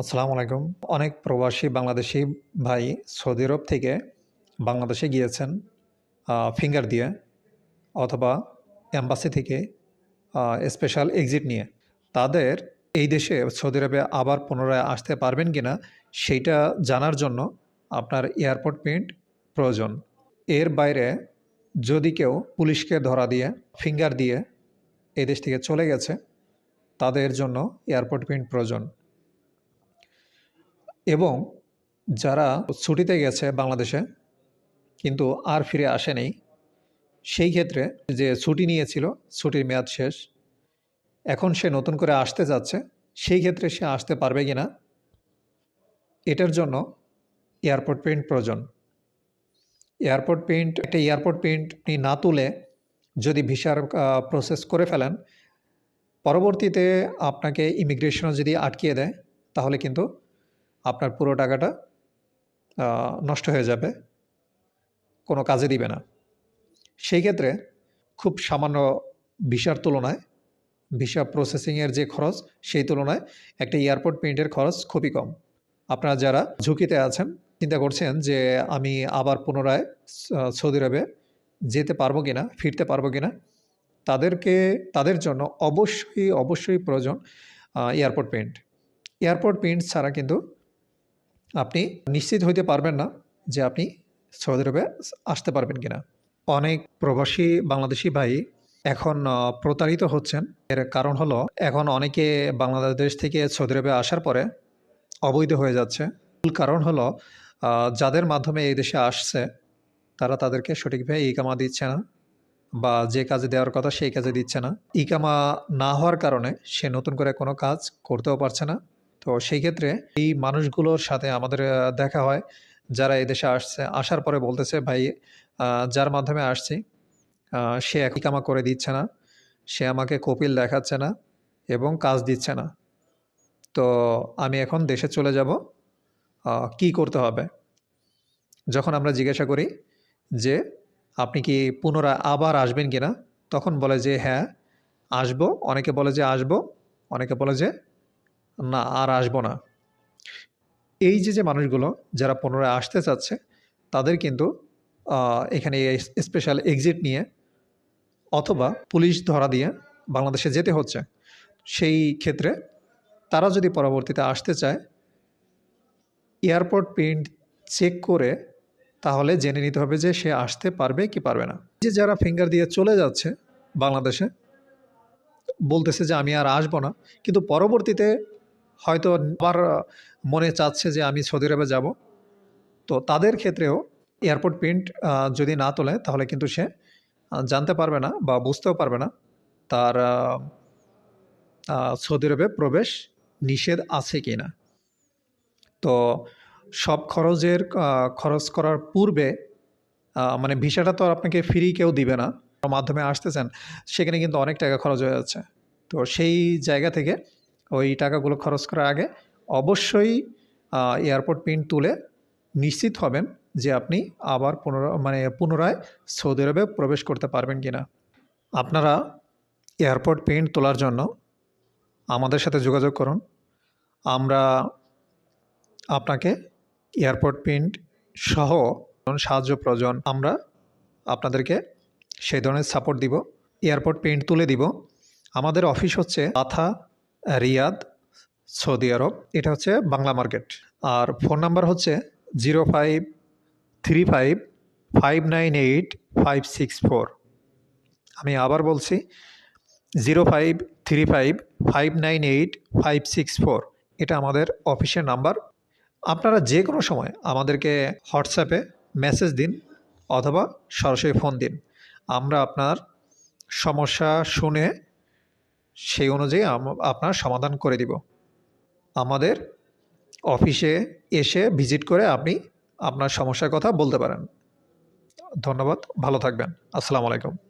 আসসালামু আলাইকুম। অনেক প্রবাসী বাংলাদেশি ভাই সৌদি আরব থেকে বাংলাদেশে গিয়েছেন ফিঙ্গার দিয়ে অথবা অ্যাম্বাসি থেকে স্পেশাল এক্সিট নিয়ে। তাদের এই দেশে, সৌদি আরবে আবার পুনরায় আসতে পারবেন কি না সেইটা জানার জন্য আপনার এয়ারপোর্ট প্রিন্ট প্রয়োজন। এর বাইরে যদি কেউ পুলিশকে ধরা দিয়ে, ফিঙ্গার দিয়ে এই দেশ থেকে চলে গেছে, তাদের জন্য এয়ারপোর্ট প্রিন্ট প্রয়োজন। এবং যারা ছুটিতে গেছে বাংলাদেশে, কিন্তু আর ফিরে আসেনি, সেই ক্ষেত্রে যে ছুটি নিয়েছিল, ছুটির মেয়াদ শেষ, এখন সে নতুন করে আসতে যাচ্ছে, সেই ক্ষেত্রে সে আসতে পারবে কি না এটার জন্য এয়ারপোর্ট প্রিন্ট প্রয়োজন। এয়ারপোর্ট প্রিন্ট, একটা এয়ারপোর্ট প্রিন্ট না তুলে যদি ভিসার প্রসেস করে ফেলেন, পরবর্তীতে আপনাকে ইমিগ্রেশনও যদি আটকিয়ে দেয়, তাহলে কিন্তু আপনার পুরো টাকাটা নষ্ট হয়ে যাবে, কোনো কাজে দিবে না। সেই ক্ষেত্রে খুব সামান্য ভিসার তুলনায়, ভিসা প্রসেসিংয়ের যে খরচ, সেই তুলনায় একটা এয়ারপোর্ট প্রিন্টের খরচ খুবই কম। আপনারা যারা ঝুঁকিতে আছেন, চিন্তা করছেন যে আমি আবার পুনরায় সৌদি আরবে যেতে পারব কি না ফিরতে পারব কি না তাদেরকে, তাদের জন্য অবশ্যই অবশ্যই প্রয়োজন এয়ারপোর্ট প্রিন্ট। এয়ারপোর্ট প্রিন্ট ছাড়া কিন্তু আপনি নিশ্চিত হইতে পারবেন না যে আপনি সৌদি আরবে আসতে পারবেন কিনা। অনেক প্রবাসী বাংলাদেশি ভাই এখন প্রতারিত হচ্ছেন। এর কারণ হলো, এখন অনেকে বাংলাদেশ থেকে সৌদি আরবে আসার পরে অবৈধ হয়ে যাচ্ছে। মূল কারণ হলো যাদের মাধ্যমে এই দেশে আসছে, তারা তাদেরকে সঠিকভাবে ইকামা দিচ্ছে না বা যে কাজে দেওয়ার কথা সেই কাজে দিচ্ছে না। ইকামা না হওয়ার কারণে সে নতুন করে কোনো কাজ করতেও পারছে না। তো সেই ক্ষেত্রে এই মানুষগুলোর সাথে আমাদের দেখা হয়, যারা এদেশে আসছে। আসার পরে বলতেছে, ভাই যার মাধ্যমে আসছি সে একই কামা করে দিচ্ছে না। সে আমাকে কপিল দেখাচ্ছে না এবং কাজ দিচ্ছে না। তো আমি এখন দেশে চলে যাব। কি করতে হবে? যখন আমরা জিজ্ঞাসা করি যে, আপনি কি পুনরায় আবার আসবেন কিনা? তখন বলে যে হ্যাঁ আসব। অনেকে বলে যে, আসব। অনেকে বলে যে না, আর আসব না। এই যে যে মানুষগুলো যারা পুনরায় আসতে চাচ্ছে, তাদের কিন্তু এখানে স্পেশাল এক্সিট নিয়ে অথবা পুলিশ ধরা দিয়ে বাংলাদেশে যেতে হচ্ছে। সেই ক্ষেত্রে তারা যদি পরবর্তীতে আসতে চায় এয়ারপোর্ট প্রিন্ট চেক করে তাহলে জেনে নিতে হবে যে সে আসতে পারবে কি পারবে না। যে, যারা ফিঙ্গার দিয়ে চলে যাচ্ছে বাংলাদেশে, বলতেছে যে আমি আর আসব না, কিন্তু পরবর্তীতে হয়তো আবার মনে চাচ্ছে যে আমি সৌদি আরবে যাব। তো তাদের ক্ষেত্রেও এয়ারপোর্ট প্রিন্ট যদি না তোলে, তাহলে কিন্তু সে জানতে পারবে না বা বুঝতেও পারবে না তার সৌদি আরবে প্রবেশ নিষেধ আছে কি না। তো সব খরচের খরচ করার পূর্বে মানে ভিসাটা তো আপনাকে ফ্রি কেউ দিবে না। মাধ্যমে আসতেছেন, সেখানে কিন্তু অনেক টাকা খরচ হয়ে যাচ্ছে। তো সেই জায়গা থেকে ওই টাকাগুলো খরচ করার আগে অবশ্যই এয়ারপোর্ট পিন তুলে নিশ্চিত হবেন যে আপনি আবার পুনরায় মানে পুনরায় সৌদি আরবে প্রবেশ করতে পারবেন কি না আপনারা এয়ারপোর্ট প্রিন্ট তোলার জন্য আমাদের সাথে যোগাযোগ করুন। আমরা আপনাকে এয়ারপোর্ট প্রিন্ট সহ সাহায্য প্রয়োজন, আমরা আপনাদেরকে সেই ধরনের সাপোর্ট দিব। এয়ারপোর্ট প্রিন্ট তুলে দিব। আমাদের অফিস হচ্ছে আথা রিয়াদ, সৌদি আরব, এটা হচ্ছে বাংলা মার্কেট। আর ফোন নাম্বার হচ্ছে zero five three five five nine eight five six four. আমি আবার বলছি zero five three five five nine eight five six four. এটা আমাদের অফিসের নাম্বার। আপনারা যে কোনো সময় আমাদেরকে হোয়াটসঅ্যাপে মেসেজ দিন অথবা সরাসরি ফোন দিন। আমরা আপনার সমস্যা শুনে সেই অনুযায়ী আপনার সমাধান করে দিব। আমাদের অফিসে এসে ভিজিট করে আপনি আপনার সমস্যার কথা বলতে পারেন। ধন্যবাদ, ভালো থাকবেন। আসসালামু আলাইকুম।